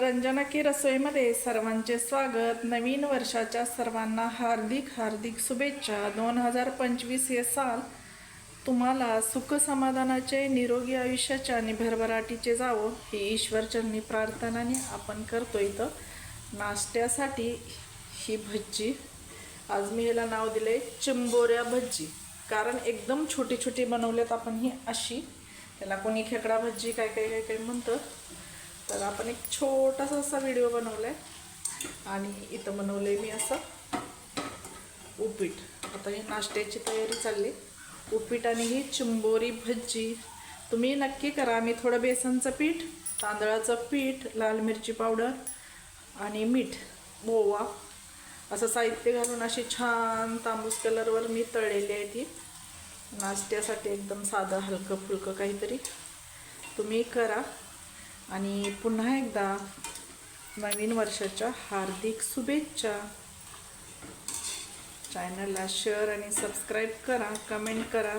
रंजना की रसोईमध्ये सर्वांचे स्वागत. नवीन वर्षाच्या सर्वांना हार्दिक हार्दिक शुभेच्छा. दोन हजार पंचवीस हे साल तुम्हाला सुख समाधानाचे निरोगी आयुष्याचे आणि भरभराटीचे जावं ही ईश्वरचरणी प्रार्थनाने आपण करतो इथं. नाश्त्यासाठी ही भज्जी. आज मी याला नाव दिले चिंबोऱ्या भज्जी. कारण एकदम छोटी छोटी बनवल्यात आपण ही अशी. त्याला कोणी खेकडा भज्जी काय काय काय काय म्हणतं? तर आपण एक छोटासा असा व्हिडिओ बनवला आहे आणि इथं बनवलं आहे मी असं उपीट. आता ही नाश्त्याची तयारी चालली. उपीट आणि ही चिंबोरी भज्जी तुम्ही नक्की करा. मी थोडं बेसनचं पीठ तांदळाचं पीठ लाल मिरची पावडर आणि मीठ बोवा असं साहित्य घालून अशी छान तांबूस कलरवर मी तळलेली आहे ती. नाश्त्यासाठी एकदम साधं हलकं फुलकं काहीतरी तुम्ही करा. आणि पुन्हा एकदा नवीन वर्षाच्या हार्दिक शुभेच्छा. चॅनलला शेअर आणि सबस्क्राईब करा कमेंट करा.